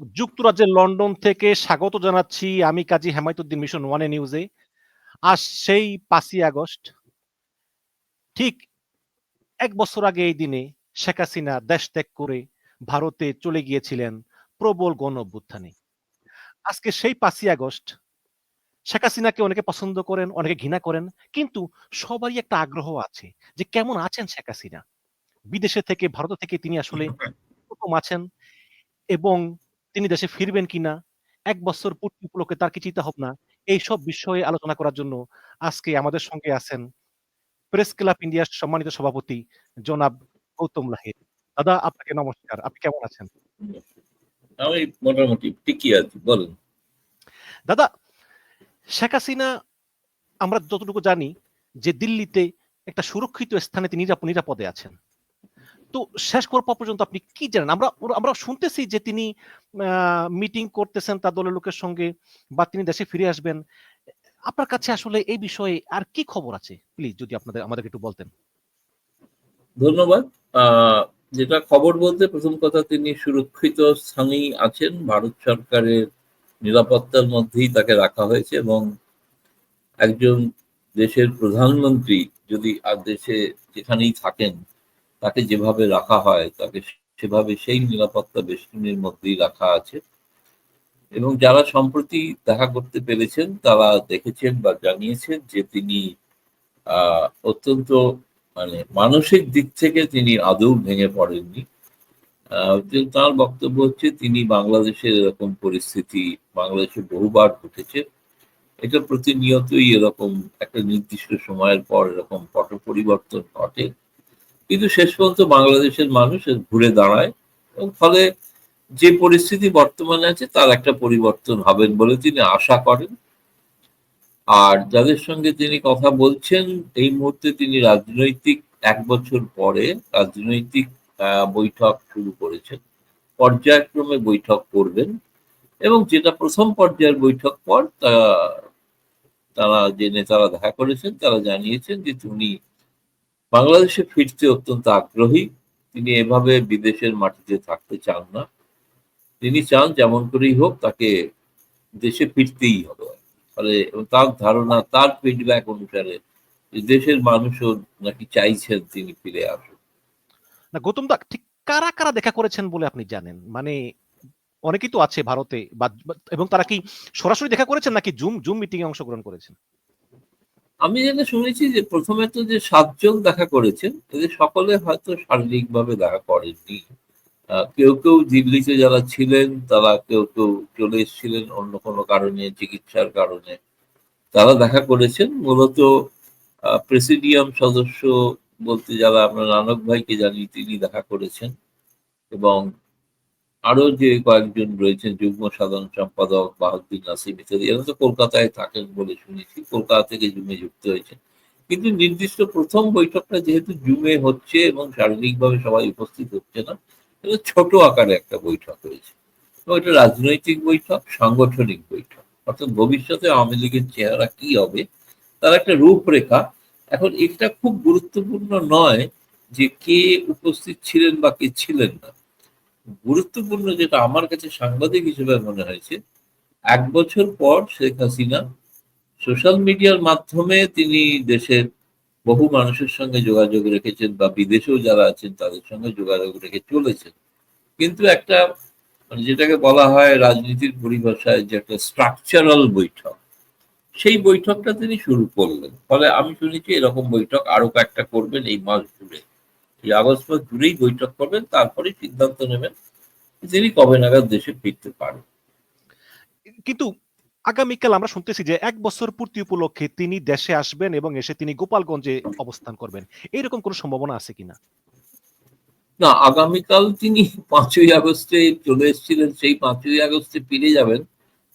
যুক্তরাজ্যের লন্ডন থেকে স্বাগত জানাচ্ছি আমি কাজী হেমায়তুদ্দিন মিশন ওয়ানে নিউজে। আজ সেই পাঁচই আগস্ট। ঠিক এক বছর আগে এই দিনে শেখ হাসিনা দেশ ত্যাগ করে ভারতে চলে গিয়েছিলেন প্রবল গণ অভ্যুত্থানে। আজকে সেই পাঁচই আগস্ট শেখ হাসিনাকে অনেকে পছন্দ করেন অনেকে ঘৃণা করেন কিন্তু সবারই একটা আগ্রহ আছে যে কেমন আছেন শেখ হাসিনা? বিদেশে থেকে ভারত থেকে তিনি আসলে আছেন এবং তিনি দেশে ফিরবেন কিনা এক বছর পূর্তি উপলক্ষে তার কি চিন্তা ভাবনা এইসব বিষয়ে আলোচনা করার জন্য আজকে আমাদের সঙ্গে আছেন প্রেস ক্লাব ইন্ডিয়ার সম্মানিত সভাপতি জনাব গৌতম লাহির দাদা আপনাকে নমস্কার। আপনি কেমন আছেন? আমি মোটামুটি ঠিকই আছি বলুন। দাদা শেখ হাসিনা আমরা যতটুকু জানি যে দিল্লিতে একটা সুরক্ষিত স্থানে তিনি নিরাপ- নিরাপদে আছেন। তো শেষ করার পর পর্যন্ত আপনি কি জানেন? আমরা আমরা শুনতেছি যে তিনি মিটিং করতেছেন তার দলের লোকের সঙ্গে বা তিনি দেশে ফিরে আসবেন। আপনার কাছে আসলে এই বিষয়ে আর কি খবর আছে? প্লিজ যদি আপনাদের, আমাদেরকে একটু বলতেন। ধন্যবাদ। যেটা খবর বলতে প্রথম কথা তিনি সুরক্ষিত স্থানেই আছেন। ভারত সরকারের নিরাপত্তার মধ্যেই তাকে রাখা হয়েছে এবং একজন দেশের প্রধানমন্ত্রী যদি আর দেশে যেখানেই থাকেন তাকে যেভাবে রাখা হয়, তাকে সেভাবে সেই নিরাপত্তা বেষ্টনীর মধ্যেই রাখা আছে। এবং যারা সম্প্রতি দেখা করতে পেরেছেন, তারা দেখেছেন বা জানিয়েছেন যে তিনি অত্যন্ত মানে মানসিক দিক থেকে তিনি আদৌ ভেঙে পড়েননি। তার বক্তব্য হচ্ছে, তিনি বাংলাদেশের এরকম পরিস্থিতি, বাংলাদেশে বহুবার ঘটেছে। এটা প্রতিনিয়তই এরকম একটা নির্দিষ্ট সময়ের পর এরকম পট, পরিবর্তন ঘটে। কিন্তু শেষ পর্যন্ত বাংলাদেশের মানুষ ঘুরে দাঁড়ায় এবং ফলে যে পরিস্থিতি বর্তমানে আছে তার একটা পরিবর্তন হবেন বলে তিনি আশা করেন। আর যাদের সঙ্গে তিনি কথা বলছেন, এই মুহূর্তে তিনি রাজনৈতিক এক বছর পরে রাজনৈতিক বৈঠক শুরু করেছেন। পর্যায়ক্রমে বৈঠক করবেন এবং যেটা প্রথম পর্যায়ের বৈঠক পর তারা যে নেতারা দেখা করেছেন, তারা জানিয়েছেন যে তিনি বাংলাদেশে ফিরতে অত্যন্ত আগ্রহী। তিনি এভাবে বিদেশের মাটিতে থাকতে চান না। তিনি চান যেমন করেই হোক তাকে দেশে ফিরতেই হবে। ফলে তার ধারণা, তার ফিডব্যাক অনুসারে দেশের মানুষও নাকি চাইছেন তিনি ফিরে আসুন না, গৌতম দা, ঠিক কারা কারা দেখা করেছেন বলে আপনি জানেন? মানে অনেকেই তো আছে ভারতে বা, এবং তারা কি সরাসরি দেখা করেছেন নাকি জুম জুম মিটিং এ অংশগ্রহণ করেছেন? আমি যেটা শুনেছি যে প্রথমে তো যে সাতজন দেখা করেছেন এদের সকলে হয়তো শারীরিকভাবে দেখা করেননি। কেউ কেউ দিল্লিতে যারা ছিলেন, তারা কেউ কেউ চলে এসেছিলেন অন্য কোনো কারণে, চিকিৎসার কারণে। তারা দেখা করেছেন। মূলত প্রেসিডিয়াম সদস্য বলতে যারা আমরা নানক ভাইকে জানি, তিনি দেখা করেছেন। এবং আরও যে কয়েকজন রয়েছেন, যুগ্ম সাধারণ সম্পাদক বাহাদুর নাসিম ইত্যাদি, এরা তো কলকাতায় থাকেন বলে শুনেছি, কলকাতা থেকে জুমে যুক্ত হয়েছে কিন্তু নির্দিষ্ট প্রথম বৈঠকটা যেহেতু জুমে হচ্ছে এবং শারীরিকভাবে সবাই উপস্থিত হচ্ছে না এটা ছোট আকারে একটা বৈঠক হয়েছে। এবং এটা রাজনৈতিক বৈঠক, সাংগঠনিক বৈঠক। অর্থাৎ ভবিষ্যতে আওয়ামী লীগের চেহারা কি হবে, তার একটা রূপরেখা। এখন এটা খুব গুরুত্বপূর্ণ নয় যে কে উপস্থিত ছিলেন বা কে ছিলেন না। গুরুত্বপূর্ণ যেটা আমার কাছে সাংবাদিক হিসেবে মনে হয়েছে, এক বছর পর শেখ হাসিনা সোশ্যাল মিডিয়ার মাধ্যমে তিনি দেশের বহু মানুষের সঙ্গে যোগাযোগ রেখেছেন বা বিদেশেও যারা আছেন তাদের সঙ্গে যোগাযোগ রেখে চলেছেন। কিন্তু একটা মানে যেটাকে বলা হয় রাজনীতির পরিভাষায় যে একটা স্ট্রাকচারাল বৈঠক, সেই বৈঠকটা তিনি শুরু করলেন। ফলে আমি শুনেছি এরকম বৈঠক আরও কয়েকটা করবেন এই মাস জুড়ে। এই আগস্ট মাস জুড়েই বৈঠক করবেন তারপরে সিদ্ধান্ত নেবেন তিনি কবে নাগাদ দেশে ফিরতে পারেন। কিন্তু আগামীকাল আমরা শুনতেছি যে এক বছর পূর্তি উপলক্ষে তিনি দেশে আসবেন এবং এসে তিনি গোপালগঞ্জে অবস্থান করবেন। এইরকম কোনো সম্ভাবনা আছে কিনা? না আগামীকাল তিনি পাঁচই আগস্টে চলে এসেছিলেন সেই পাঁচই আগস্টে ফিরে যাবেন।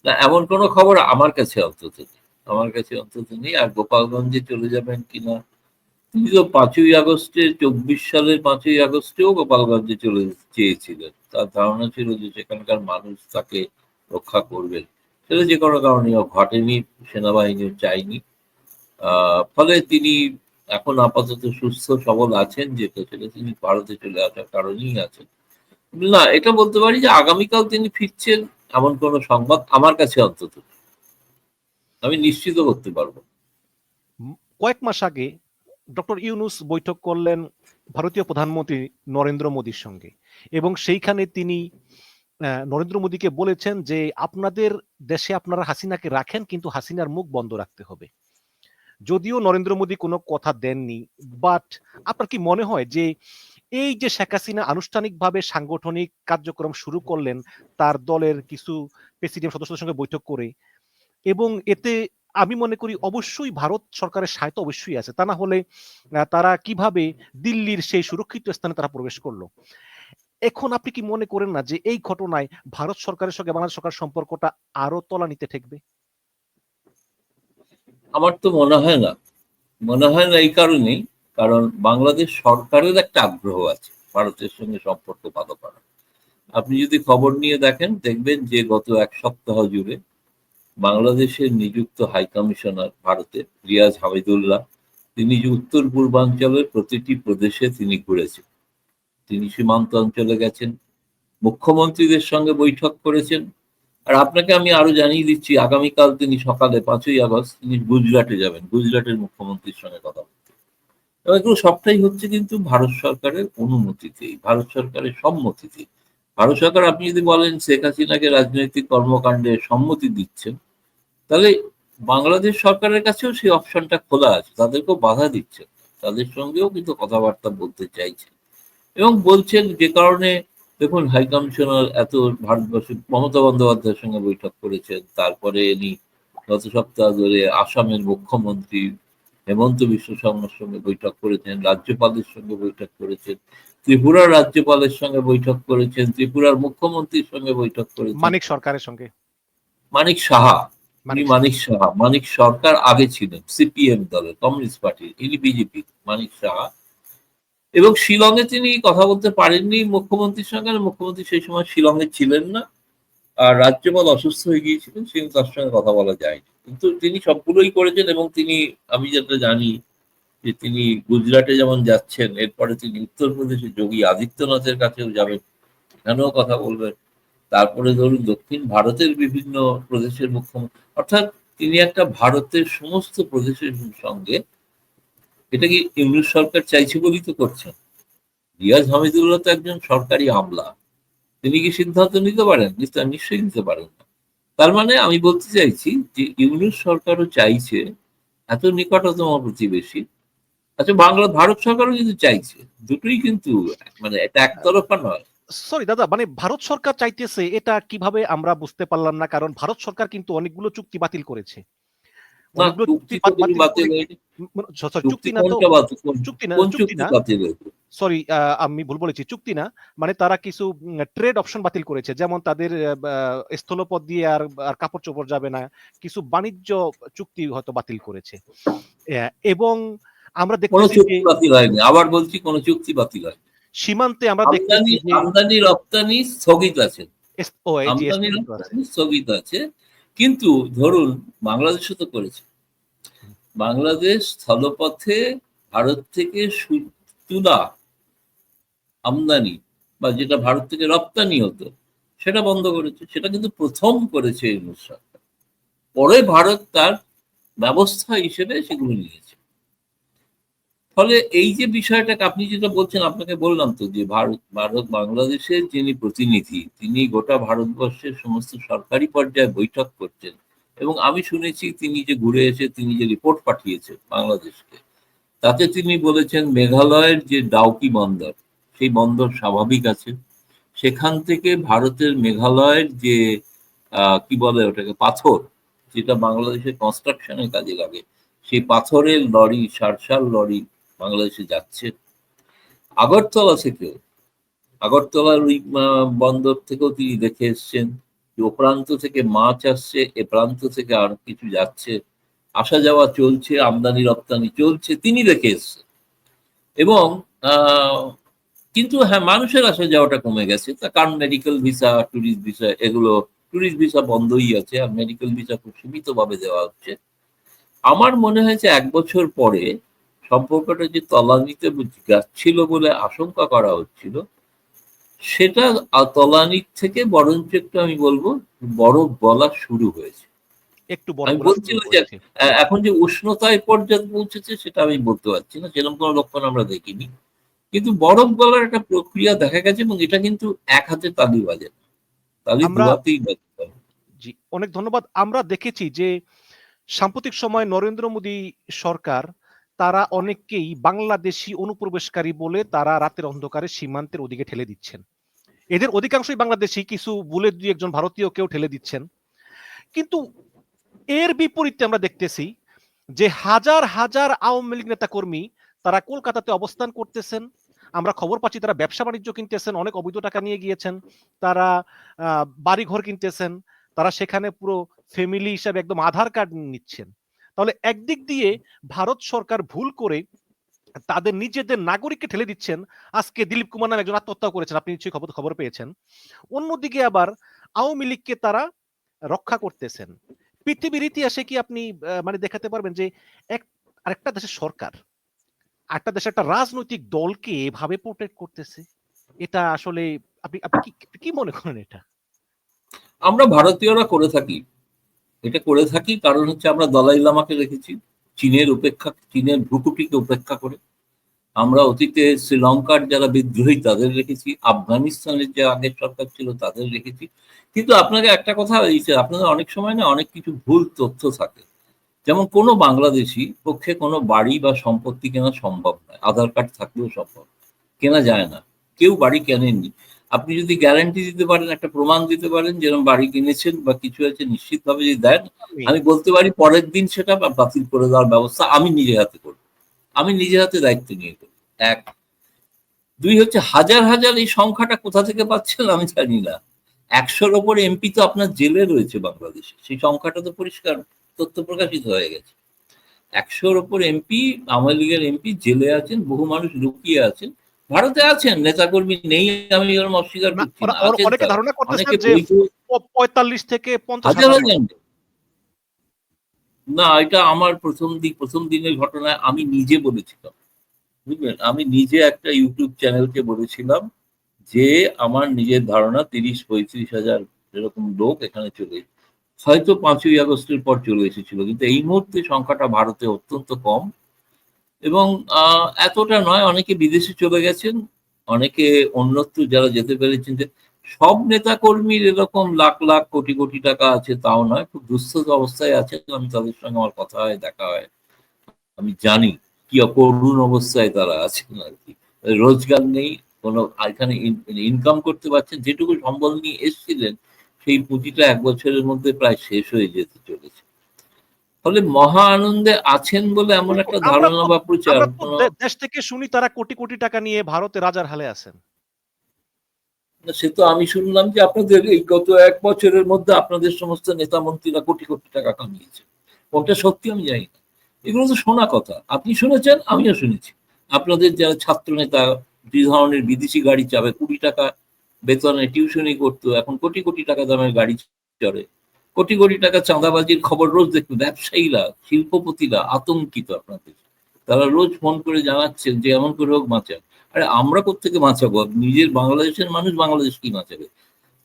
না এমন কোনো খবর আমার কাছে অন্তত নেই। আমার কাছে অন্তত নেই আর গোপালগঞ্জে চলে যাবেন কিনা তিনি তো পাঁচই আগস্টে চব্বিশ সালের পাঁচই আগস্টেও গোপালগঞ্জে চলে চেয়েছিলেন। তার ধারণা ছিল যে সেখানকার মানুষ তাকে রক্ষা করবেন সেটা যে কোনো কারণে ঘটেনি সেনাবাহিনীও আহ, ফলে তিনি এখন আপাতত সুস্থ সবল আছেন যেটা সেটা তিনি ভারতে চলে আসার কারণেই আছেন। না এটা বলতে পারি যে আগামীকাল তিনি ফিরছেন এমন কোনো সংবাদ আমার কাছে অন্তত। আমি নিশ্চিত করতে পারব। কয়েক মাস আগে ডক্টর ইউনুস বৈঠক করলেন ভারতীয় প্রধানমন্ত্রী নরেন্দ্র মোদীর সঙ্গে এবং সেইখানে তিনি নরেন্দ্র মোদীকে বলেছেন যে আপনাদের দেশে আপনারা হাসিনাকে রাখেন, কিন্তু হাসিনার মুখ বন্ধ রাখতে হবে। যদিও নরেন্দ্র মোদী কোনো কথা দেননি বাট আপনার কি মনে হয় যে এই যে শেখ হাসিনা আনুষ্ঠানিকভাবে সাংগঠনিক কার্যক্রম শুরু করলেন, তার দলের কিছু প্রেসিডেন্ট সদস্যদের সঙ্গে বৈঠক করে এবং এতে আমি মনে করি অবশ্যই ভারত সরকারের সাহিত্য অবশ্যই আছে। তা না হলে তারা কীভাবে দিল্লির সেই সুরক্ষিত স্থানে তারা প্রবেশ করল? এখন আপনি কি মনে করেন না যে এই ঘটনায় ভারত সরকারের সঙ্গে বাংলাদেশ সরকার সম্পর্কটা আরও তলা নিতে ঠেকবে? আমার তো মনে হয় না। মনে হয় না এই কারণেই, কারণ বাংলাদেশ সরকারের একটা আগ্রহ আছে ভারতের সঙ্গে সম্পর্ক ভালো করা আপনি যদি খবর নিয়ে দেখেন, দেখবেন যে গত এক সপ্তাহ জুড়ে বাংলাদেশের নিযুক্ত হাই কমিশনার ভারতে রিয়াজ হামিদুল্লাহ, তিনি উত্তর পূর্বাঞ্চলের প্রতিটি প্রদেশে তিনি ঘুরেছেন। তিনি সীমান্ত অঞ্চলে গেছেন, মুখ্যমন্ত্রীদের সঙ্গে বৈঠক করেছেন, আর আপনাকে আমি আরও জানিয়ে দিচ্ছি, আগামীকাল তিনি সকালে পাঁচই আগস্ট তিনি গুজরাটে যাবেন, গুজরাটের মুখ্যমন্ত্রীর সঙ্গে কথা বলতে। এবং এগুলো সবটাই হচ্ছে কিন্তু ভারত সরকারের অনুমতিতেই, ভারত সরকারের সম্মতিতেই। ভারত সরকার, আপনি যদি বলেন শেখ হাসিনাকে রাজনৈতিক কর্মকাণ্ডে সম্মতি দিচ্ছেন, তাহলে বাংলাদেশ সরকারের কাছেও সেই অপশনটা খোলা আছে। তাদেরকেও বাধা দিচ্ছেন। তাদের সঙ্গেও কিন্তু কথাবার্তা বলতে চাইছেন। এবং বলছেন যে কারণে, দেখুন, হাই কমিশনার এত ভারতবর্ষে, মমতা বন্দ্যোপাধ্যায়ের সঙ্গে বৈঠক করেছেন। তারপরে ইনি গত সপ্তাহ ধরে আসামের মুখ্যমন্ত্রী হেমন্ত বিশ্ব শর্মার সঙ্গে বৈঠক করেছেন, রাজ্যপালের সঙ্গে বৈঠক করেছেন। ত্রিপুরার রাজ্যপালের সঙ্গে বৈঠক করেছেন ত্রিপুরার মুখ্যমন্ত্রীর সঙ্গে বৈঠক করেছেন। মানিক সরকারের সঙ্গে। মানিক সাহা উনি মানিক সাহা। মানিক সরকার আগে ছিলেন সিপিএম দলে কমিউনিস্ট পার্টির ইনি বিজেপি মানিক সাহা। এবং শিলংয়ে তিনি কথা বলতে পারেননি মুখ্যমন্ত্রীর সঙ্গে মুখ্যমন্ত্রী সেই সময় শিলংয়ে ছিলেন না। আর রাজ্যপাল অসুস্থ হয়ে গিয়েছিলেন সেই তার সঙ্গে কথা বলা যায়নি। কিন্তু তিনি সবগুলোই করেছেন এবং তিনি আমি যেটা জানি যে তিনি গুজরাটে যেমন যাচ্ছেন, এরপরে তিনি উত্তরপ্রদেশে যোগী আদিত্যনাথের কাছেও যাবেন, এখানেও কথা বলবেন। তারপরে ধরুন দক্ষিণ ভারতের বিভিন্ন প্রদেশের মুখ্যমন্ত্রী অর্থাৎ তিনি একটা ভারতের সমস্ত প্রদেশের সঙ্গে এটা কি ইংলিশ সরকার চাইছে বলেই তো করছেন। রিয়াজ হামিদুল্লাহ তো একজন সরকারি আমলা। তিনি কি সিদ্ধান্ত নিতে পারেন? নিশ্চয় নিশ্চয়ই নিতে পারেন না। তার মানে আমি বলতে চাইছি যে ইংলিশ সরকারও চাইছে এত নিকটতম প্রতিবেশী আচ্ছা বাংলা ভারত সরকারও কিন্তু চাইছে। দুটোই কিন্তু মানে এটা একতরফা নয়। সরি দাদা মানে ভারত সরকার চাইতেছে এটা কীভাবে আমরা বুঝতে পারলাম না কারণ ভারত সরকার কিন্তু অনেকগুলো চুক্তি বাতিল করেছে। সরি আমি ভুল বলেছি। চুক্তি না মানে তারা কিছু ট্রেড অপশন বাতিল করেছে। যেমন তাদের স্থলপথ দিয়ে আর আর কাপড় চোপড় যাবে না কিছু বাণিজ্য চুক্তি হয়তো বাতিল করেছে। এবং আমরা বাতিল হয়নি। আবার বলছি কোনো চুক্তি বাতিল হয়নি। সীমান্তে আমরা দেখতেছি আমদানি রপ্তানি স্থগিত আছে। এই আমদানি স্থগিত আছে। রপ্তানি স্থগিত আছে। কিন্তু ধরুন বাংলাদেশও তো করেছে। বাংলাদেশ স্থলপথে ভারত থেকে তুলা আমদানি বা যেটা ভারত থেকে রপ্তানি হতো সেটা বন্ধ করেছে। সেটা কিন্তু প্রথম করেছে ইউনুস সরকার পরে ভারত তার ব্যবস্থা হিসেবে সেগুলো নিয়েছে। ফলে এই যে বিষয়টাকে আপনি যেটা বলছেন, আপনাকে বললাম তো যে ভারত ভারত বাংলাদেশের যিনি প্রতিনিধি, তিনি গোটা ভারতবর্ষের সমস্ত সরকারি পর্যায়ে বৈঠক করছেন এবং আমি শুনেছি তিনি যে ঘুরে এসে, তিনি যে রিপোর্ট পাঠিয়েছেন বাংলাদেশকে, তাতে তিনি বলেছেন মেঘালয়ের যে ডাউকি বন্দর, সেই বন্দর স্বাভাবিক আছে। সেখান থেকে ভারতের মেঘালয়ের যে কি বলে ওটাকে, পাথর, যেটা বাংলাদেশের কনস্ট্রাকশনের কাজে লাগে, সেই পাথরের লরি, সারসার লরি বাংলাদেশে যাচ্ছে। আগরতলা থেকেও, আগরতলার ওই বন্দর থেকেও তিনি দেখে এসছেন যে ও প্রান্ত থেকে মাছ আসছে, এ প্রান্ত থেকে আর কিছু যাচ্ছে। আসা যাওয়া চলছে, আমদানি রপ্তানি চলছে, তিনি দেখে এসছেন। এবং কিন্তু হ্যাঁ মানুষের আসা যাওয়াটা কমে গেছে। তার কারণ মেডিকেল ভিসা ট্যুরিস্ট ভিসা এগুলো ট্যুরিস্ট ভিসা বন্ধই আছে আর মেডিকেল ভিসা খুব সীমিতভাবে দেওয়া হচ্ছে। আমার মনে হয়েছে এক বছর পরে সম্পর্কটা যে তলানিতে যাচ্ছিল বলে আশঙ্কা করা হচ্ছিল সেটা তলানির থেকে বরঞ্চ একটু আমি বলব বরফ বলা শুরু হয়েছে। একটু আমি বলা বলছি যে এখন যে উষ্ণতায় পর্যায়ে পৌঁছেছে সেটা আমি বলতে পারছি না সেরকম কোনো লক্ষণ আমরা দেখিনি। কিন্তু বরফ গলার একটা প্রক্রিয়া দেখা গেছে এবং এটা কিন্তু এক হাতে তালি বাজে। তালি আমরা- দুহাতেই বাজতে জি অনেক ধন্যবাদ। আমরা দেখেছি যে সাম্প্রতিক সময় নরেন্দ্র মোদী সরকার তারা অনেককেই বাংলাদেশি অনুপ্রবেশকারী বলে তারা রাতের অন্ধকারে সীমান্তের ওদিকে ঠেলে দিচ্ছেন। এদের অধিকাংশই বাংলাদেশি কিছু বলে দুই একজন ভারতীয় কেউ ঠেলে দিচ্ছেন। কিন্তু এর বিপরীতে আমরা দেখতেছি যে হাজার হাজার আওয়ামী লীগ নেতা কর্মী তারা কলকাতাতে অবস্থান করতেছেন। আমরা খবর পাচ্ছি তারা ব্যবসা বাণিজ্য কিনতেছেন অনেক অবৈধ টাকা নিয়ে গিয়েছেন। তারা আহ, বাড়ি ঘর কিনতেছেন। তারা সেখানে পুরো ফ্যামিলি হিসাবে একদম আধার কার্ড নিচ্ছেন। তাহলে একদিক দিয়ে ভারত সরকার ভুল করে তাদের নিজেদের নাগরিককে ঠেলে দিচ্ছেন। আজকে দিলীপ কুমার নামে একজন আত্মহত্যা করেছেন, আপনি নিশ্চয়ই খবর খবর পেয়েছেন। অন্যদিকে আবার আওয়ামী লীগকে তারা রক্ষা করতেছেন। পৃথিবীর ইতিহাসে কি আপনি মানে দেখাতে পারবেন যে এক, আরেকটা দেশের সরকার একটা দেশের একটা রাজনৈতিক দলকে এভাবে প্রোটেক্ট করতেছে? এটা আসলে আপনি আপনি কি কি মনে করেন এটা? আমরা ভারতীয়রা করে থাকি। এটা করে থাকি, কারণ হচ্ছে আমরা দলাই লামাকে রেখেছি। চীনের উপেক্ষা, চীনের ভ্রুকুটিকে উপেক্ষা করে। আমরা অতীতে শ্রীলঙ্কার যারা বিদ্রোহী, তাদের রেখেছি। আফগানিস্তানের যে আগের সরকার ছিল, তাদের রেখেছি। কিন্তু আপনাকে একটা কথা আপনাদের অনেক সময় না অনেক কিছু ভুল তথ্য থাকে। যেমন কোনো বাংলাদেশি পক্ষে কোনো বাড়ি বা সম্পত্তি কেনা সম্ভব নয়। আধার কার্ড থাকলেও সম্ভব। কেনা যায় না। কেউ বাড়ি কেনেননি আপনি যদি গ্যারান্টি দিতে পারেন একটা প্রমাণ দিতে পারেন যেরকম বাড়ি কিনেছেন বা কিছু আছে নিশ্চিতভাবে যদি দেন আমি বলতে পারি পরের দিন সেটা বাতিল করে দেওয়ার ব্যবস্থা আমি নিজে হাতে করব। আমি নিজে হাতে দায়িত্ব নিয়ে করব। এক। দুই হচ্ছে হাজার হাজার এই সংখ্যাটা কোথা থেকে পাচ্ছেন আমি জানি না। একশোর ওপর এমপি তো আপনার জেলে রয়েছে বাংলাদেশে। সেই সংখ্যাটা তো পরিষ্কার তথ্য প্রকাশিত হয়ে গেছে। একশোর ওপর এমপি আওয়ামী লীগের এমপি জেলে আছেন বহু মানুষ লুকিয়ে আছেন। ভারতে আছেন নেতাকর্মী নেই আমি এরকম অস্বীকার করছি অনেকে ধারণা করতেছেন যে থেকে না এটা আমার প্রথম দিক প্রথম দিনের ঘটনায় আমি নিজে বলেছিলাম। বুঝলেন? আমি নিজে একটা ইউটিউব চ্যানেলকে বলেছিলাম যে আমার নিজের ধারণা তিরিশ পঁয়ত্রিশ হাজার এরকম লোক এখানে চলে হয়তো পাঁচই আগস্টের পর চলে এসেছিল কিন্তু এই মুহূর্তে সংখ্যাটা ভারতে অত্যন্ত কম। এবং এতটা নয়, অনেকে বিদেশে চলে গেছেন, অনেকে অন্যত্র যারা যেতে পেরেছেন যে, সব নেতা কর্মীর এরকম লাখ লাখ কোটি কোটি টাকা আছে, তাও নয়, খুব দুঃস্থ অবস্থায় আছে আমি তাদের সঙ্গে আমার কথা হয় দেখা হয়। আমি জানি কি করুণ অবস্থায় তারা আছেন আর কি। রোজগার নেই, কোনো এখানে ইনকাম করতে পারছেন, যেটুকু সম্বল নিয়ে এসেছিলেন, সেই পুঁজিটা এক বছরের মধ্যে প্রায় শেষ হয়ে যেতে চলেছে। ফলে মহা আনন্দে আছেন বলে এমন একটা ধারণা বা প্রচার দেশ থেকে শুনি তারা কোটি কোটি টাকা নিয়ে ভারতে রাজার হালে আছেন। সে তো আমি শুনলাম যে আপনাদের এই গত এক বছরের মধ্যে আপনাদের সমস্ত নেতা মন্ত্রীরা কোটি কোটি টাকা কামিয়েছে। কোনটা সত্যি আমি জানি না। এগুলো তো শোনা কথা। আপনি শুনেছেন? আমিও শুনেছি। আপনাদের যারা ছাত্র নেতা যে ধরনের বিদেশি গাড়ি চাবে কুড়ি টাকা বেতনে টিউশনি করতো এখন কোটি কোটি টাকা দামের গাড়ি চড়ে। কোটি কোটি টাকা চাঁদাবাজির খবর রোজ দেখতো ব্যবসায়ীরা শিল্পপতিরা আতঙ্কিত আপনাদের। তারা রোজ ফোন করে জানাচ্ছেন যে এমন করে হোক বাঁচান। আরে আমরা কোথেকে বাঁচাবো? নিজের বাংলাদেশের মানুষ বাংলাদেশ কি বাঁচাবে?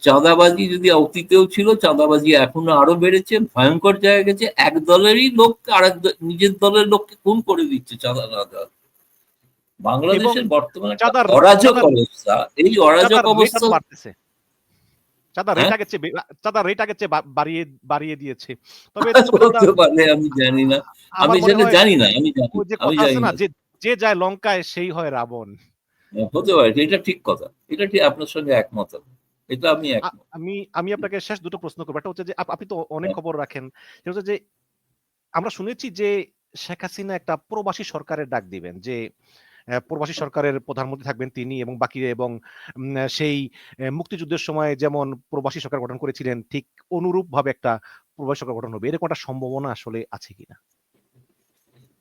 চাঁদাবাজি যদি অতীতেও ছিল চাঁদাবাজি এখনও আরও বেড়েছে ভয়ঙ্কর জায়গায় গেছে। এক দলেরই লোক আর এক নিজের দলের লোককে খুন করে দিচ্ছে চাঁদা না বাংলাদেশের বর্তমানে অরাজক অবস্থা। এই অরাজক অবস্থা চাঁদার রেট হ্যাঁ? আগের চেয়ে চাঁদার রেট আগের চেয়ে বাড়িয়ে বাড়িয়ে দিয়েছে। তবে আমি জানি না। আমি সেটা জানি না আমি জানি না যে যে যায় লঙ্কায় সেই হয় রাবণ। হতে পারে এটা ঠিক কথা। এটা ঠিক আপনার সঙ্গে একমত এটা আমি আমি আমি আপনাকে শেষ দুটো প্রশ্ন করব। একটা হচ্ছে যে আপনি তো অনেক হ্যাঁ। খবর রাখেন। সেটা হচ্ছে যে আমরা শুনেছি যে শেখ হাসিনা একটা প্রবাসী সরকারের ডাক দিবেন যে প্রবাসী সরকারের প্রধানমন্ত্রী থাকবেন তিনি এবং বাকি এবং সেই মুক্তিযুদ্ধের সময় যেমন প্রবাসী সরকার গঠন করেছিলেন, ঠিক অনুরূপ ভাবে একটা প্রবাসী সরকার গঠন হবে। এরকম একটা সম্ভাবনা আসলে আছে কিনা?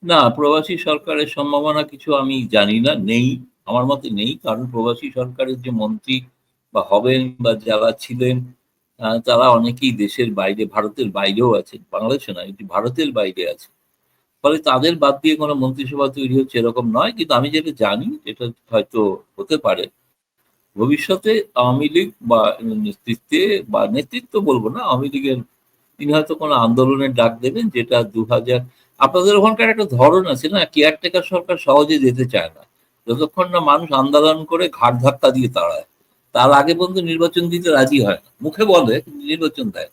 না, প্রবাসী সরকারের সম্ভাবনা কিছু আমি জানি না, নেই, আমার মতে নেই। কারণ প্রবাসী সরকারের যে মন্ত্রী বা হবেন বা যারা ছিলেন তারা অনেকেই দেশের বাইরে, ভারতের বাইরেও আছেন। বাংলাদেশে না এটি ভারতের বাইরে আছে। ফলে তাদের বাদ দিয়ে কোনো মন্ত্রিসভা তৈরি হচ্ছে এরকম নয়, কিন্তু আমি যেটা জানি যেটা হয়তো হতে পারে, ভবিষ্যতে আওয়ামী লীগ বা নেতৃত্বে বা নেতৃত্ব বলব না, আওয়ামী লীগের তিনি হয়তো কোনো আন্দোলনের ডাক দেবেন যেটা দু হাজার আপনাদের ওখানকার একটা ধরন আছে না, কেয়ারটেকার সরকার সহজে যেতে চায় না, যতক্ষণ না মানুষ আন্দোলন করে ঘাট ধাক্কা দিয়ে তাড়ায়, তার আগে পর্যন্ত নির্বাচন দিতে রাজি হয় না, মুখে বলে নির্বাচন দেয়।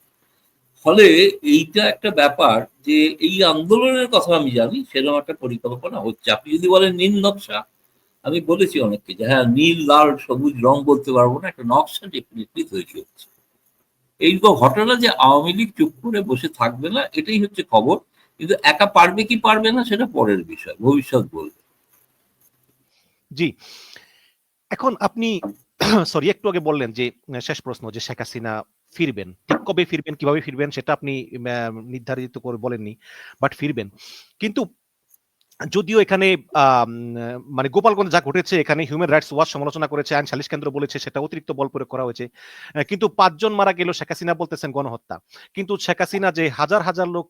ফলে এইটা একটা ব্যাপার যে এই আন্দোলনের কথা আমি জানি, সেরকম একটা পরিকল্পনা হচ্ছে। আপনি যদি বলেন নীল নকশা, আমি বলেছি অনেককে যে হ্যাঁ নীল, লাল, সবুজ রং বলতে পারব না, একটা নকশা ডেফিনেটলি তৈরি হচ্ছে। এই ঘটনা যে আওয়ামী লীগ চুপ করে বসে থাকবে না, এটাই হচ্ছে খবর। কিন্তু একা পারবে কি পারবে না, সেটা পরের বিষয়, ভবিষ্যৎ বলবে। জি। এখন আপনি সরি একটু আগে বললেন যে, শেষ প্রশ্ন যে, শেখ হাসিনা ফিরবেন। ঠিক কবে ফিরবেন, কীভাবে ফিরবেন সেটা আপনি নির্ধারিত করে বলেননি বাট ফিরবেন। কিন্তু যদিও এখানে মানে গোপালগঞ্জ যা ঘটেছে, এখানে হিউম্যান রাইটস ওয়াচ সমালোচনা করেছে, আইন সালিশ কেন্দ্র বলেছে, সেটা অতিরিক্ত বল প্রয়োগ করা হয়েছে। কিন্তু পাঁচজন মারা গেল শেখ হাসিনা বলতেছেন গণহত্যা। কিন্তু শেখ হাসিনা যে হাজার হাজার লোক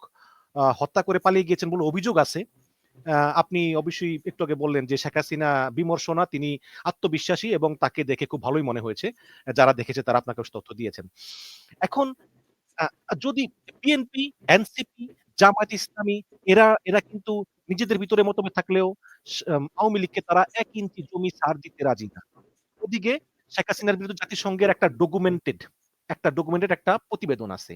হত্যা করে পালিয়ে গিয়েছেন বলে অভিযোগ আছে আপনি অবশ্যই একটু আগে বললেন যে শেখ হাসিনা বিমর্ষনা, তিনি আত্মবিশ্বাসী এবং তাকে দেখে খুব ভালোই মনে হয়েছে। যারা দেখেছে তারা আপনাকে তথ্য দিয়েছেন। এখন যদি বিএনপি এনসিপি জামায়াত ইসলামী, এরা এরা কিন্তু নিজেদের ভিতরে মতভেদ থাকলেও আওয়ামী লীগকে তারা এক ইঞ্চি জমি সার দিতে রাজি না। ওদিকে শেখ হাসিনার বিরুদ্ধে জাতিসংঘের একটা ডকুমেন্টেড একটা ডকুমেন্টেড একটা প্রতিবেদন আছে।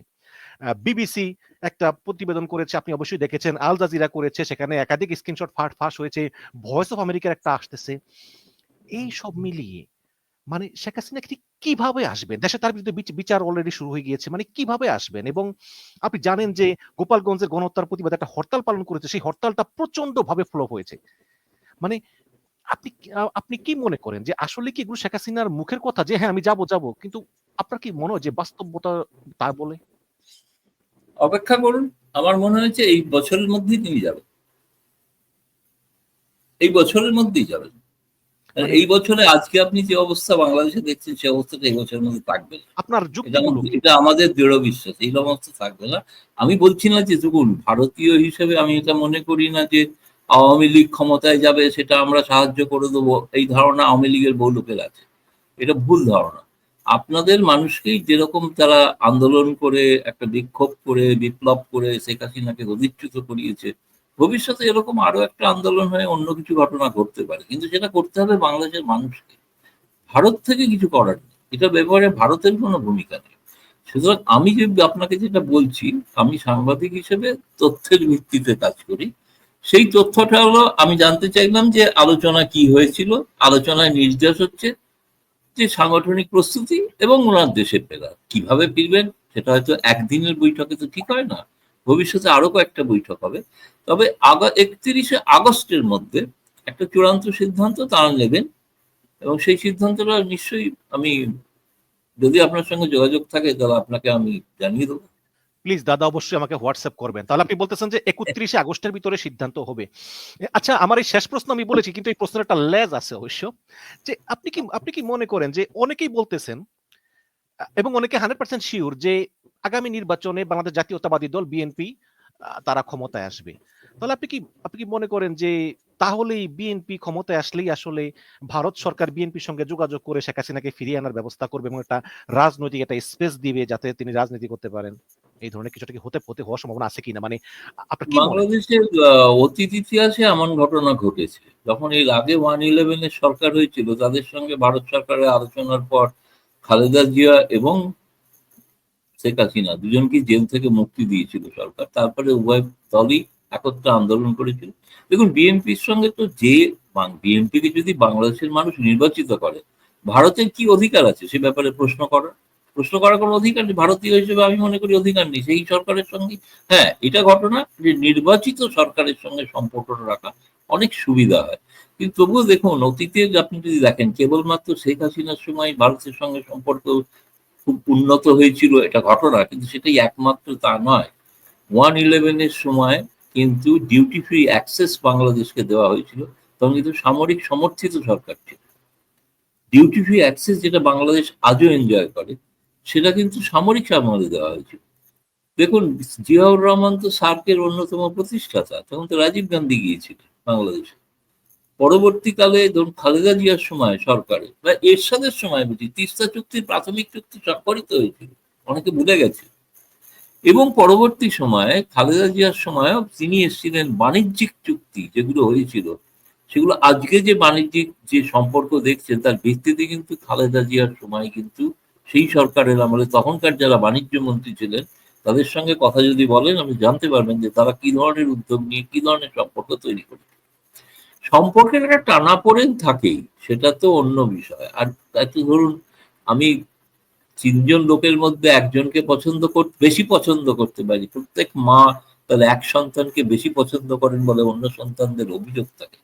বিবিসি একটা প্রতিবেদন করেছে, আপনি অবশ্যই দেখেছেন। আল জাজিরা করেছে, সেখানে একাধিক স্ক্রিনশট ফাট, ফাঁস হয়েছে ভয়েস অফ আমেরিকার একটা আসতেছে। এই সব মিলিয়ে মানে শেখ হাসিনা ঠিক কীভাবে আসবেন? দেশে তার বিরুদ্ধে বিচার অলরেডি শুরু হয়ে গিয়েছে মানে কীভাবে আসবেন? এবং আপনি জানেন যে গোপালগঞ্জের গণহত্যার প্রতিবাদে একটা হরতাল পালন করেছে, সেই হরতালটা প্রচণ্ড ভাবে ফ্লপ হয়েছে। মানে আপনি আপনি কি মনে করেন যে আসলে কি এগুলো শেখ হাসিনার মুখের কথা? যে হ্যাঁ আমি যাব যাব, কিন্তু আপনার কি মনে হয় যে বাস্তবতা তা বলে? অপেক্ষা করুন আমার মনে হয়েছে এই বছরের মধ্যেই তিনি যাবেন। এই বছরের মধ্যেই যাবেন। এই বছরে আজকে আপনি যে অবস্থা বাংলাদেশে দেখছেন সেই অবস্থাটা এই বছরের মধ্যে থাকবে আপনার এটা যুক্তিগুলো আমাদের- এটা আমাদের দৃঢ় বিশ্বাস এই অবস্থা থাকবে না। আমি বলছি না যে দেখুন ভারতীয় হিসেবে আমি এটা মনে করি না যে আওয়ামী লীগ ক্ষমতায় যাবে সেটা আমরা সাহায্য করে দেবো। এই ধারণা আওয়ামী লীগের বহু লোকের আছে। এটা ভুল ধারণা। আপনাদের মানুষকেই যেরকম তারা আন্দোলন করে, একটা বিক্ষোভ করে, বিপ্লব করে, শেখ হাসিনাকে অধিষ্ঠিত করিয়েছে, ভবিষ্যতে এরকম আরও একটা আন্দোলন হয়ে অন্য কিছু ঘটনা ঘটতে পারে। কিন্তু সেটা করতে হবে বাংলাদেশের মানুষকে। ভারত থেকে কিছু করার নেই। এটা ব্যাপারে ভারতের কোনো ভূমিকা নেই। সুতরাং আমি যে আপনাকে যেটা বলছি, আমি সাংবাদিক হিসেবে তথ্যের ভিত্তিতে কাজ করি। সেই তথ্যটা হলো, আমি জানতে চাইলাম যে আলোচনা কি হয়েছিল, আলোচনায় নির্দেশ হচ্ছে যে সাংগঠনিক প্রস্তুতি এবং ওনার দেশে ফেরা কীভাবে ফিরবেন, সেটা হয়তো একদিনের বৈঠকে তো ঠিক হয় না, ভবিষ্যতে আরও কয়েকটা বৈঠক হবে। তবে আগা, একত্রিশে আগস্টের মধ্যে একটা চূড়ান্ত সিদ্ধান্ত তারা নেবেন এবং সেই সিদ্ধান্তটা নিশ্চয়ই আমি, যদি আপনার সঙ্গে যোগাযোগ থাকে, তাহলে আপনাকে আমি জানিয়ে দেবো। প্লিজ দাদা অবশ্যই আমাকে হোয়াটসঅ্যাপ করবেন। তাহলে আপনি বলতেছেন যে একত্রিশে আগস্টের ভিতরে সিদ্ধান্ত হবে। আচ্ছা আমার এই শেষ প্রশ্ন আমি বলেছি, কিন্তু এই প্রশ্নের একটা লেজ আছে অবশ্য। যে আপনি কি আপনি কি মনে করেন যে অনেকেই বলতেছেন, এবং অনেকে হান্ড্রেড পার্সেন্ট শিওর যে আগামী নির্বাচনে বাংলাদেশ জাতীয়তাবাদী দল বিএনপি তারা ক্ষমতায় আসবে। তাহলে আপনি কি আপনি কি মনে করেন যে তাহলেই বিএনপি ক্ষমতায় আসলেই আসলে ভারত সরকার বিএনপির সঙ্গে যোগাযোগ করে শেখ হাসিনাকে ফিরিয়ে আনার ব্যবস্থা করবে এবং একটা রাজনৈতিক একটা স্পেস দিবে যাতে তিনি রাজনীতি করতে পারেন? এই ধরনের কিছুটা কি হতে হতে হওয়ার সম্ভাবনা আছে কিনা? মানে আপনার বাংলাদেশের অতীত ইতিহাসে এমন ঘটনা ঘটেছে। যখন এর আগে ওয়ান ইলেভেনের সরকার হয়েছিল, তাদের সঙ্গে ভারত সরকারের আলোচনার পর খালেদা জিয়া এবং শেখ হাসিনা দুজনকে জেল থেকে মুক্তি দিয়েছিল সরকার। তারপরে উভয় দলই একত্রে আন্দোলন করেছিল। দেখুন, বিএনপির সঙ্গে তো যে বিএনপিকে যদি বাংলাদেশের মানুষ নির্বাচিত করে, ভারতের কি অধিকার আছে সে ব্যাপারে প্রশ্ন করার? প্রশ্ন করার কোনো অধিকার নেই। ভারতীয় হিসেবে আমি মনে করি অধিকার নেই। সেই সরকারের সঙ্গে হ্যাঁ এটা ঘটনা যে নির্বাচিত সরকারের সঙ্গে সম্পর্কটা রাখা অনেক সুবিধা হয়। কিন্তু তবুও দেখুন, অতীতে আপনি যদি দেখেন, কেবলমাত্র শেখ হাসিনার সময় ভারতের সঙ্গে সম্পর্ক খুব উন্নত হয়েছিল, এটা ঘটনা, কিন্তু সেটাই একমাত্র তা নয়। ওয়ান ইলেভেনের সময় কিন্তু ডিউটি ফ্রি অ্যাক্সেস বাংলাদেশকে দেওয়া হয়েছিল, তখন কিন্তু সামরিক সমর্থিত সরকার ছিল। ডিউটি ফ্রি অ্যাক্সেস যেটা বাংলাদেশ আজও এনজয় করে সেটা কিন্তু সামরিক আমলে দেওয়া হয়েছিল দেখুন, জিয়াউর রহমান তো সার্কের অন্যতম প্রতিষ্ঠাতা, তখন তো রাজীব গান্ধী গিয়েছিল বাংলাদেশে। পরবর্তীকালে ধরুন খালেদা জিয়ার সময় সরকারে, বা এরশাদের সময় বুঝি, তিস্তা চুক্তির প্রাথমিক চুক্তি স্বাক্ষরিত হয়েছিল, অনেকে ভুলে গেছে। এবং পরবর্তী সময়ে খালেদা জিয়ার সময় তিনি এসেছিলেন বাণিজ্যিক চুক্তি যেগুলো হয়েছিল, সেগুলো আজকে যে বাণিজ্যিক যে সম্পর্ক দেখছেন, তার ভিত্তিতে কিন্তু খালেদা জিয়ার সময় কিন্তু সেই সরকারের আমলে তখনকার যারা বাণিজ্য মন্ত্রী ছিলেন, তাদের সঙ্গে কথা যদি বলেন, আপনি জানতে পারবেন যে তারা কি ধরনের উদ্যোগ নিয়ে, কি ধরনের সম্পর্ক তৈরি করে। সম্পর্কের একটা টানাপোড়েন থাকেই, সেটা তো অন্য বিষয়। আর তাতে ধরুন, আমি তিনজন লোকের মধ্যে একজনকে পছন্দ করতে বেশি পছন্দ করতে পারি। প্রত্যেক মা তাহলে এক সন্তানকে বেশি পছন্দ করেন বলে অন্য সন্তানদের অভিযোগ থাকে।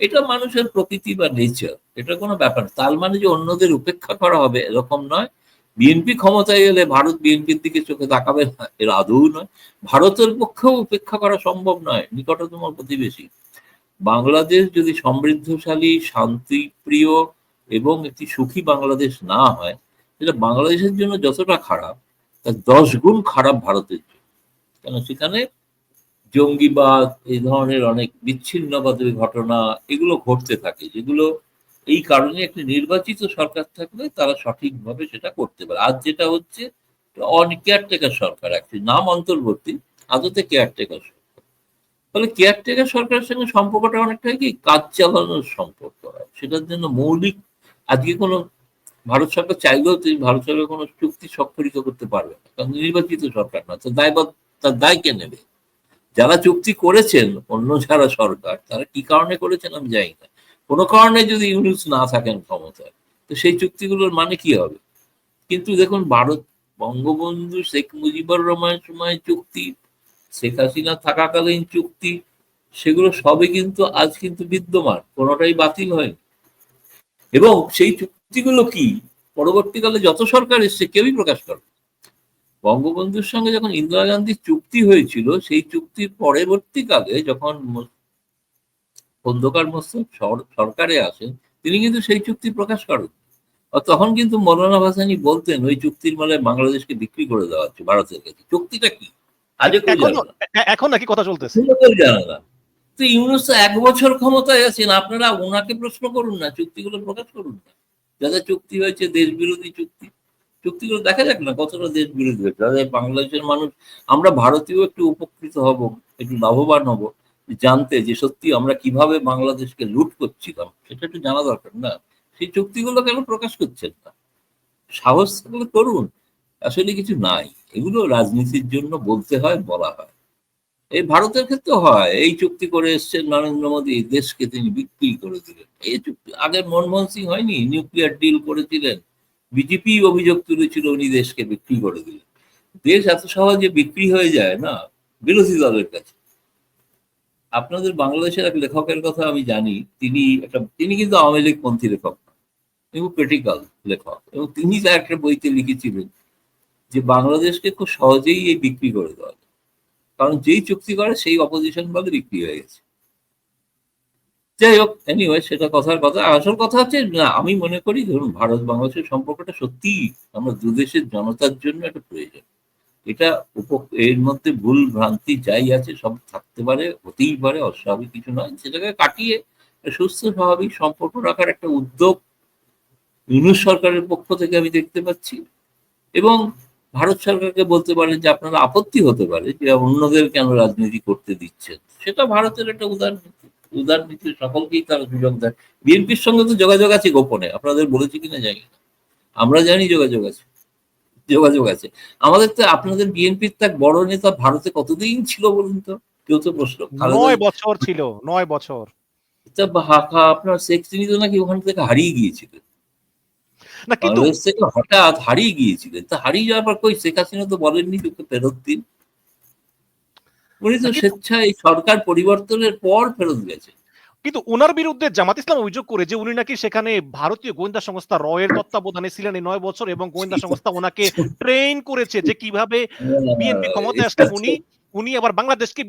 এটা মানুষের প্রকৃতি বা নেচার এটা কোনো ব্যাপার। তার মানে যে অন্যদের উপেক্ষা করা হবে এরকম নয়। বিএনপি ক্ষমতায় এলে ভারত বিএনপির দিকে চোখে তাকাবে এর আদৌ নয়। ভারতের পক্ষেও উপেক্ষা করা সম্ভব নয়, নিকটতম প্রতিবেশী। বাংলাদেশ যদি সমৃদ্ধশালী, শান্তিপ্রিয় এবং একটি সুখী বাংলাদেশ না হয় সেটা বাংলাদেশের জন্য যতটা খারাপ, তার দশ গুণ খারাপ ভারতের জন্য। কেন সেখানে জঙ্গিবাদ, এই ধরনের অনেক বিচ্ছিন্নবাদের ঘটনা, এগুলো ঘটতে থাকে, যেগুলো এই কারণে একটি নির্বাচিত সরকার থাকলে তারা সঠিকভাবে সেটা করতে পারে। আজ যেটা হচ্ছে, অন কেয়ারটেকার সরকার, একটি নাম অন্তর্বর্তী আদতে কেয়ারটেকার সরকার। ফলে কেয়ারটেকার সরকারের সঙ্গে সম্পর্কটা অনেকটা কি, কাজ চালানোর সম্পর্ক। হয় সেটার জন্য মৌলিক, আজকে কোনো ভারত সরকার চাইলেও তিনি ভারত সরকার কোনো চুক্তি স্বাক্ষরিত করতে পারবে না, কারণ নির্বাচিত সরকার না। তো দায়বদ্ধ তার দায় কে নেবে? যারা চুক্তি করেছেন অন্য যারা সরকার, তারা কি কারণে করেছেন আমি জানি না। কোনো কারণে যদি ইউনুস না থাকেন ক্ষমতায়, তো সেই চুক্তিগুলোর মানে কি হবে? কিন্তু দেখুন, ভারত বঙ্গবন্ধু শেখ মুজিবুর রহমান সময় চুক্তি, শেখ হাসিনা থাকাকালীন চুক্তি, সেগুলো সবই কিন্তু আজ কিন্তু বিদ্যমান, কোনোটাই বাতিল হয়নি। এবং সেই চুক্তিগুলো কি? পরবর্তীকালে যত সরকার এসছে, কেউই প্রকাশ করে বঙ্গবন্ধুর সঙ্গে যখন ইন্দিরা গান্ধীর চুক্তি হয়েছিল, সেই চুক্তির পরবর্তীকালে যখন খন্দকার মোস্তফ সরকারে আসেন তিনি কিন্তু সেই চুক্তি প্রকাশ করেন। তখন কিন্তু মৌলানা ভাসানি বলতেন ওই চুক্তির মানে বাংলাদেশকে বিক্রি করে দেওয়া হচ্ছে ভারতের কাছে। চুক্তিটা কি? আজও এখনও নাকি কথা চলতেছে। না। তো ইউনুস তো এক বছর ক্ষমতায় আছেন আপনারা ওনাকে প্রশ্ন করুন না চুক্তিগুলো প্রকাশ করুন না। যাদের চুক্তি হয়েছে দেশ বিরোধী চুক্তি। চুক্তিগুলো দেখা যাক না কতটা দেশ বিরোধী হয়েছে। তাদের বাংলাদেশের মানুষ আমরা ভারতীয় একটু উপকৃত হব একটু লাভবান হব। জানতে যে সত্যি আমরা কীভাবে বাংলাদেশকে লুট করছিলাম, সেটা একটু জানা দরকার না। সেই চুক্তিগুলো কেন প্রকাশ করছেন না? সাহস থাকলে করুন, আসলে কিছু নাই। এগুলো রাজনীতির জন্য বলতে হয়, বলা হয়। এই ভারতের ক্ষেত্রে হয়, এই চুক্তি করে এসছেন নরেন্দ্র মোদী দেশকে তিনি বিক্রি করে দিলেন। এই চুক্তি, আগে মনমোহন সিং হয়নি, নিউক্লিয়ার ডিল করেছিলেন। বিজেপি অভিযোগ তুলেছিল, উনি দেশকে বিক্রি করে দিলেন। দেশ এত সহজে বিক্রি হয়ে যায় না, বিরোধী দলের কাছে। আপনাদের বাংলাদেশের এক লেখকের কথা আমি জানি, তিনি একটা, তিনি কিন্তু আওয়ামী লীগ পন্থী লেখক এবং ক্রিটিক্যাল লেখক এবং তিনি তার একটা বইতে লিখেছিলেন যে বাংলাদেশকে খুব সহজেই এই বিক্রি করে দেওয়া যায়। কারণ যেই চুক্তি করে, সেই অপোজিশন বলে বিক্রি হয়ে গেছে। যাই হোক এনিওয়ে সেটা কথার কথা। আসল কথা হচ্ছে, না, আমি মনে করি, ধরুন ভারত বাংলাদেশের সম্পর্কটা সত্যিই আমরা দুদেশের জনতার জন্য একটা প্রয়োজন। এটা উপ- এর মধ্যে ভুল ভ্রান্তি যাই আছে, সব থাকতে পারে, হতেই পারে, অস্বাভাবিক কিছু নয়, সেটাকে কাটিয়ে সুস্থ, স্বাভাবিক সম্পর্ক রাখার একটা উদ্যোগ ইউনুস সরকারের পক্ষ থেকে আমি দেখতে পাচ্ছি। এবং ভারত সরকারকে বলতে পারেন যে আপনারা আপত্তি হতে পারে যে অন্যদের কেন রাজনীতি করতে দিচ্ছেন। সেটা ভারতের একটা উদারনীতি উদারনীতি সকলকেই তারা সুযোগ দেয়। বিএনপির সঙ্গে তো যোগাযোগ আছে গোপনে, আপনাদের বলেছি কিনা জানি না। আমরা জানি যোগাযোগ আছে। যোগাযোগ আছে। আমাদের তো আপনাদের বিএনপির তো এক বড় নেতা ভারতে কতদিন ছিল বলুন তো? কেউ তো প্রশ্ন নয় বছর ছিল নয় বছর। আপনার শেখ চিনি তো নাকি ওখান থেকে হারিয়ে গিয়েছিলেন। না কিন্তু হঠাৎ হারিয়ে গিয়েছিলেন। তা হারিয়ে যাওয়ার পর কই শেখ হাসিনা তো বলেননি তোকে ফেরত দিন? উনি তো স্বেচ্ছায় সরকার পরিবর্তনের পর ফেরত গেছে কিন্তু ওনার বিরুদ্ধে জামাত ইসলাম অভিযোগ করে যে উনি নাকি সেখানে ভারতীয় গোয়েন্দা সংস্থা রয়ের তত্ত্বাবধানে ছিলেন এই নয় বছর এবং গোয়েন্দা সংস্থা ওনাকে ট্রেন করেছে যে কীভাবে বিএনপি ক্ষমতায় আসলে উনি উনি আবার বাংলাদেশকে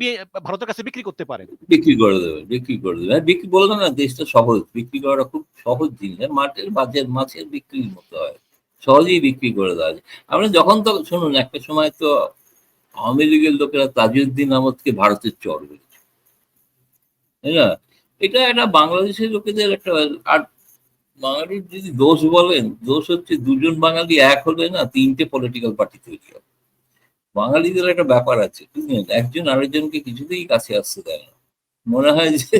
ভারতের কাছে বিক্রি করতে পারেন। বিক্রি করে দেবে বিক্রি করে দেবে। হ্যাঁ, বিক্রি বললাম না দেশটা সহজ। বিক্রি করাটা খুব সহজ জিনিস। হ্যাঁ, মাঠের বাজের মাছের বিক্রির মতো হয়। সহজেই বিক্রি করে দেওয়া যায়। আমরা যখন তো শুনুন একটা সময় তো আওয়ামী লীগের লোকেরা তাজউদ্দিন আহমদকে ভারতের চর বলেছে। তাই না? এটা একটা বাংলাদেশের লোকেদের একটা আর বাঙালির যদি দোষ বলেন দোষ হচ্ছে দুজন বাঙালি এক হলে না তিনটে পলিটিক্যাল পার্টি তৈরি হবে। বাঙালিদের একটা ব্যাপার আছে বুঝলেন? একজন আরেকজনকে কিছুতেই কাছে আসতে দেয় না। মনে হয় যে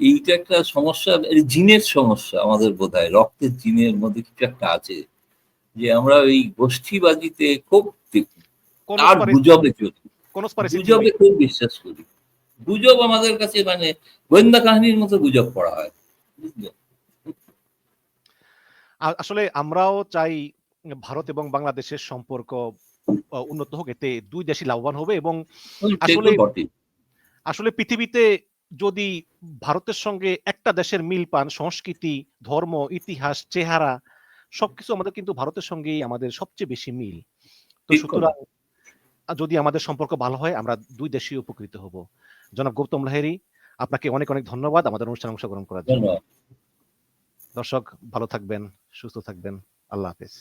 এইটা একটা সমস্যা জিনের সমস্যা আমাদের বোধ হয় রক্তের জিনের মধ্যে কিছু একটা আছে যে আমরা এই গোষ্ঠীবাজিতে খুব আর গুজবে চলি। গুজবে খুব বিশ্বাস করি। গুজব আমাদের কাছে মানে গোয়েন্দা কাহিনীর মতো গুজব পড়া হয় আসলে আমরাও চাই ভারত এবং বাংলাদেশের সম্পর্ক উন্নত হোক এতে দুই দেশই লাভবান হবে এবং আসলে আসলে পৃথিবীতে যদি ভারতের সঙ্গে একটা দেশের মিল পান সংস্কৃতি ধর্ম ইতিহাস চেহারা সবকিছু আমাদের কিন্তু ভারতের সঙ্গেই আমাদের সবচেয়ে বেশি মিল। তো সুতরাং যদি আমাদের সম্পর্ক ভালো হয় আমরা দুই দেশই উপকৃত হব। জনাব গৌতম লাহেরি আপনাকে অনেক অনেক ধন্যবাদ আমাদের অনুষ্ঠানে অংশগ্রহণ করার জন্য। দর্শক ভালো থাকবেন সুস্থ থাকবেন। আল্লাহ হাফিজ।